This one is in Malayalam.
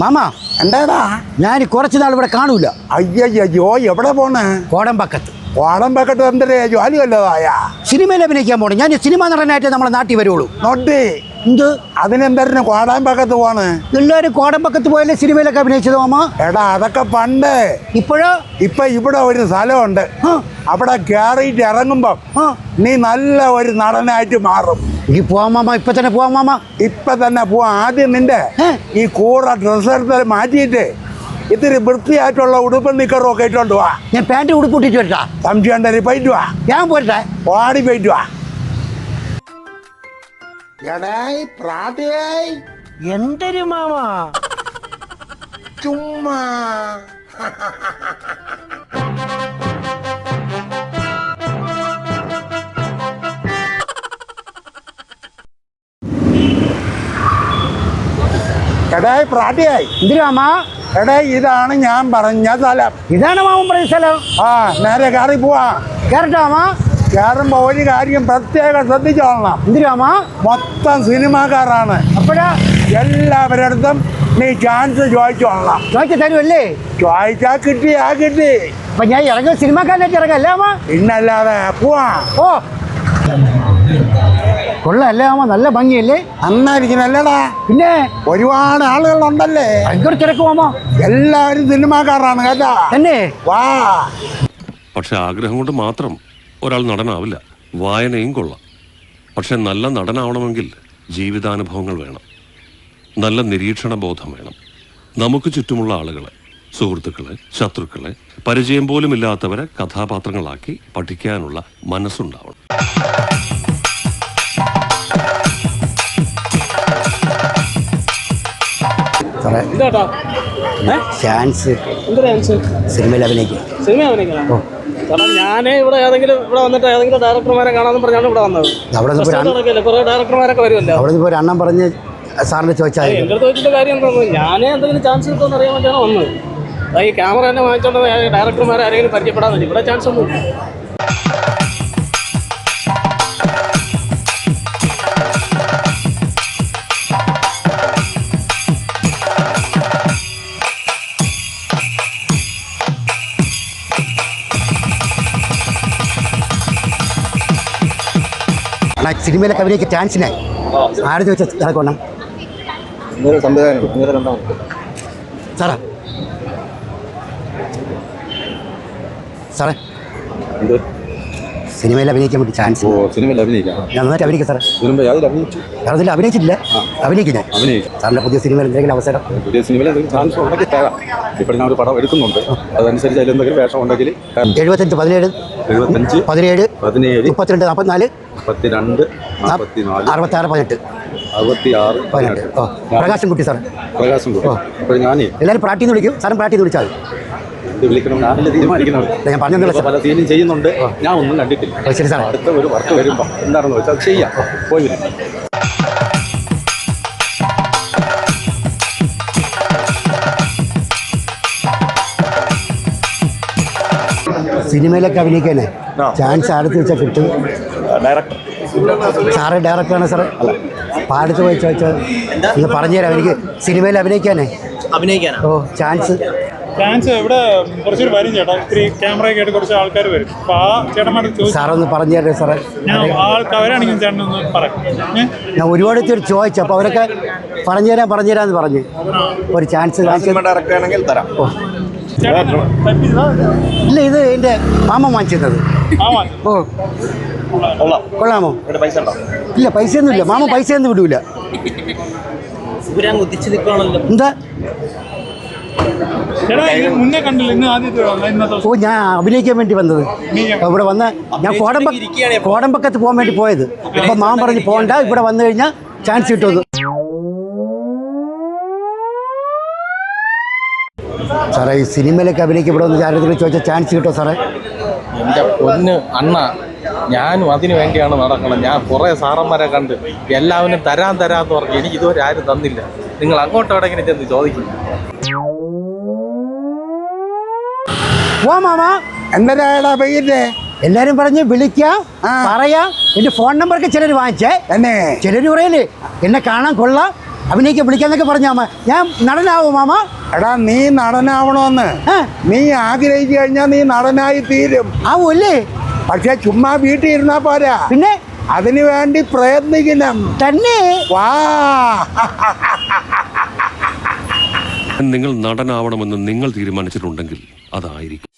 മാമ എന്താടാ? ഞാൻ കുറച്ച് നാൾ ഇവിടെ കാണൂല. അയ്യോ എവിടെ പോണേ? കോടമ്പക്കത്ത്. കോടമ്പക്കത്ത് എന്തരേ ജോലി വല്ലതായ സിനിമയിൽ അഭിനയിക്കാൻ പോണേ. ഞാൻ സിനിമ നടനായിട്ട് നമ്മളെ നാട്ടിൽ വരുള്ളൂ നോട്ടി എന്ത്? അതിനെന്തരന് കോടാമ്പക്കത്ത് പാക്കത്ത് പോണ് എല്ലാവരും കോടമ്പക്കത്ത് പോയല്ലേ സിനിമയിലൊക്കെ അഭിനയിച്ചത് മാമ? എടാ അതൊക്കെ പണ്ട്. ഇപ്പോഴോ? ഇപ്പൊ ഇവിടെ ഒരു സ്ഥലമുണ്ട്. അവിടെ കയറിയിട്ട് ഇറങ്ങുമ്പോ നീ നല്ല ഒരു നടനായിട്ട് മാറും. ഈ പോവാം മാമ ഇപ്പൊ തന്നെ പോവാം മാമ. ഇപ്പൊ തന്നെ പോവാ. ആദ്യം നിന്റെ ഈ കൂറ ഡ്രസ്സ് എടുത്ത് മാറ്റിയിട്ട് ഇത്തിരി വൃത്തിയായിട്ടുള്ള ഉടുപ്പും നിക്കറും ഒക്കെ ഇട്ടോണ്ട് വാ. ഞാൻ പാന്റ് ഉടുപ്പിട്ടിട്ട് വരട്ടാ. സംശയം ഉണ്ടെങ്കിൽ പോയിട്ട് വാ. ഞാൻ പോരട്ടെ. ഓടി പോയിട്ട് വാ. എടായി എന്തൊരു മാമ? ചുമ്മാ. എടായി പ്രാട്ടിയായി എന്തിനു മാമ? എടേ ഇതാണ് ഞാൻ പറഞ്ഞ സ്ഥലം. ഇതാണ് മാമൻ പറഞ്ഞ സ്ഥലം. ആ നേരെ കയറി പോവാ. കേറട്ടാ മാമ. കയറുമ്പോ ഒരു കാര്യം പ്രത്യേകം ശ്രദ്ധിച്ചോളണം. എന്തിനു മാമ മൊത്തം സിനിമാക്കാരാണ്. അപ്പോഴാ എല്ലാവരുടെ അടുത്തും നീ ചാൻസ് ചോദിച്ചോളണം. ചോദിച്ചു തരുമല്ലേ ചോദിച്ചാ കിട്ടി ആ കിട്ടി. അപ്പൊ ഞാൻ ഇറങ്ങും സിനിമാക്കാരനായിട്ട് ഇറങ്ങല്ലേ അമ്മ ഇന്നല്ലാതെ പോവാ. ഓ. കൊള്ളല്ലേ അമ്മ നല്ല ഭംഗിയല്ലേ? നന്നായിരിക്കുന്നല്ലടാ പിന്നെ? ഒരുപാട് ആളുകളുണ്ടല്ലേ? ഭയങ്കര തിരക്ക് മാമ എല്ലാവരും സിനിമാക്കാരാണ് കേട്ടാ. തന്നെ വാ. പക്ഷെ ആഗ്രഹം കൊണ്ട് മാത്രം ഒരാൾ നടനാവില്ല. വായനയും കൊള്ളാം. പക്ഷെ നല്ല നടനാവണമെങ്കിൽ ജീവിതാനുഭവങ്ങൾ വേണം. നല്ല നിരീക്ഷണ ബോധം വേണം. നമുക്ക് ചുറ്റുമുള്ള ആളുകളെ സുഹൃത്തുക്കളെ ശത്രുക്കളെ പരിചയം പോലും ഇല്ലാത്തവരെ കഥാപാത്രങ്ങളാക്കി പഠിക്കാനുള്ള മനസ്സുണ്ടാവണം. ചാൻസ് സിനിമയിൽ അഭിനയിക്കാം. സിനിമ അഭിനയിക്കണം. കാരണം ഞാൻ ഇവിടെ ഏതെങ്കിലും ഇവിടെ വന്നിട്ട് ഏതെങ്കിലും ഡയറക്ടർമാരെ കാണാമെന്ന് പറഞ്ഞാണ് ഇവിടെ വന്നത്. അവിടെ നടക്കില്ല. കുറേ ഡയറക്ടർമാരൊക്കെ വരുമല്ലോ. അവിടെ ഇപ്പോൾ ഒരു പറഞ്ഞ് സാറിന് ചോദിച്ചാൽ. എന്റെ അടുത്ത് വെച്ചിട്ട് കാര്യം എന്താണെന്ന് ഞാൻ എന്തെങ്കിലും ചാൻസ് കിട്ടുമെന്ന് അറിയാൻ വേണ്ടിയാണ് വന്നത്. അതായത് ഈ ക്യാമറ തന്നെ വാങ്ങിച്ചോണ്ട് ഡയറക്ടർമാരെ ആരെങ്കിലും പരിചയപ്പെടാൻ ഇവിടെ ചാൻസ് ഒന്നും അണ്ണാ സിനിമയിലൊക്കെ അവരേക്ക് ചാൻസിനായി ആരും ചോദിച്ചാൽ രണ്ടാമത് സാറേ. സാറേ. സിനിമയിൽ അഭിനയിക്കാൻ വേണ്ടി ചാൻസ് ഓ സിനിമയിൽ അഭിനയിക്കാം. ഞാൻ നന്നായിട്ട് അഭിനയിക്കാം സാറേ. അതിൽ അഭിനയിച്ചില്ല അഭിനയിക്കും ഞാൻ. സാറിന്റെ പുതിയ സിനിമയിൽ എന്തെങ്കിലും അവസരം? പുതിയ സിനിമയിൽ എന്തെങ്കിലും ചാൻസ് ഉണ്ടെങ്കിൽ തരാം. ഇപ്പോൾ ഞാൻ ഒരു പടം എടുക്കുന്നുണ്ട്. അതനുസരിച്ച് അതിൽ എന്തെങ്കിലും വേഷം ഉണ്ടെങ്കിൽ എഴുപത്തഞ്ച് പതിനേഴ് എഴുപത്തഞ്ച് പതിനേഴ് പതിനേഴ് മുപ്പത്തിരണ്ട് നാൽപ്പത്തിനാല് മുപ്പത്തിരണ്ട് നാൽപ്പത്തി നാല് അറുപത്താറ് പതിനെട്ട്. അറുപത്തി ആറ് പതിനെട്ട്. ഓ പ്രകാശം കുട്ടി സാർ പ്രകാശം അപ്പോൾ ഞാനേ എല്ലാവരും പ്രാട്ടിന്ന് വിളിക്കും. സാറും പ്രാട്ടിന്ന് വിളിച്ചാൽ മതി. എന്ത് വിളിക്കണം? ഞാനല്ലേ ഞാൻ ഇപ്പോൾ പല സീനും ചെയ്യുന്നുണ്ട്. ഞാൻ ഒന്നും കണ്ടിട്ടില്ല. ഓ, ശരി സാറേ. അടുത്ത ഒരു വർക്ക് വരുമ്പോൾ എന്താണെന്ന് വെച്ചാൽ അത് ചെയ്യാം. പോയി വരാം. സിനിമയിലൊക്കെ അഭിനയിക്കാനേ? ചാൻസ് അടുത്ത് വെച്ചാൽ കിട്ടും. ഡയറക്ടർ സാറ് ഡയറക്ടറാണ് സാറ്. പാടത്ത് പോയി ചോദിച്ചാൽ ഒന്ന് പറഞ്ഞുതരാം എനിക്ക് സിനിമയിൽ അഭിനയിക്കാനേ. അഭിനയിക്കാനാ? ഓ ചാൻസ് ചാൻസ് ഇവിടെ കുറച്ചൊരു വരും ചേട്ടാ. ഇത്തിരി ക്യാമറയൊക്കെ ആയിട്ട് കുറച്ച് ആൾക്കാർ വരും. അപ്പൊ ആ സാറൊന്ന് പറഞ്ഞു തരേ സാറേ. ഞാൻ ചേട്ടൻ ഒന്ന് പറയാം. ഞാൻ ഒരുപാട് പേര് ചോദിച്ചു അപ്പൊ അവരൊക്കെ പറഞ്ഞു തരാം പറഞ്ഞു ഒരു ചാൻസ് ഡയറക്ടർ ആണെങ്കിൽ തരാം. ചെയ്തതാ? ഇല്ല ഇത് എന്റെ മാമ വാങ്ങിച്ചത്. ഓ. കൊള്ളാം. കൊള്ളാമോ? ഇവിടെ പൈസ ഒന്നും ഇല്ല മാമ പൈസ മാമ പൈസയൊന്നും വിടൂല. എന്താ? ഓ ഞാൻ അഭിനയിക്കാൻ വേണ്ടി വന്നത്. ഇവിടെ വന്ന് ഞാൻ കോടമ്പ കോടമ്പക്കത്ത് പോകാൻ വേണ്ടി പോയത്. അപ്പൊ മാമൻ പറഞ്ഞ് പോകണ്ട ഇവിടെ വന്നു കഴിഞ്ഞാൽ ചാൻസ് കിട്ടുമെന്ന്. സാറേ ഈ സിനിമയിലൊക്കെ അഭിനയിക്കപ്പെടുന്ന ചാരിത്രത്തിൽ ചോദിച്ചാൽ ചാൻസ് കിട്ടോ സാറേ? എന്റെ പൊന്ന് അണ്ണ ഞാനും അതിനു വേണ്ടിയാണ് നടക്കണം ഞാൻ കുറേ സാറന്മാരെ കണ്ട് എല്ലാവരും തരാൻ തരാന്ന് പറഞ്ഞു എനിക്ക് ഇതുവരെ ആരും തന്നില്ല. നിങ്ങൾ അങ്ങോട്ട് എവിടെയെങ്കിലും ചെന്ന് ചോദിക്കും. വാ മാമ എന്തരാടാ പെയ്യല്ലേ എല്ലാരും പറഞ്ഞ് വിളിക്കാം പറയാം. എന്റെ ഫോൺ നമ്പറൊക്കെ ചിലർ വാങ്ങിച്ചേ. എന്നെ? ചിലർ പറയല്ലേ എന്നെ കാണാൻ കൊള്ളാം അഭിനയിക്കാൻ വിളിക്കാന്നൊക്കെ പറഞ്ഞ മാമ. ഞാൻ നടനാവോ മാമ. എടാ നീ നടനാവണോന്ന്. നീ ആഗ്രഹിച്ചു കഴിഞ്ഞാൽ നീ നടനായി തീരും. ആവൂല്ലേ? പക്ഷെ ചുമ്മാ വീട്ടിൽ ഇരുന്നാ പോരാ. പിന്നെ? അതിനു വേണ്ടി പ്രയത്നിക്കണം. തന്നെ? വാ. നിങ്ങൾ നടനാവണമെന്ന് നിങ്ങൾ തീരുമാനിച്ചിട്ടുണ്ടെങ്കിൽ അതായിരിക്കും.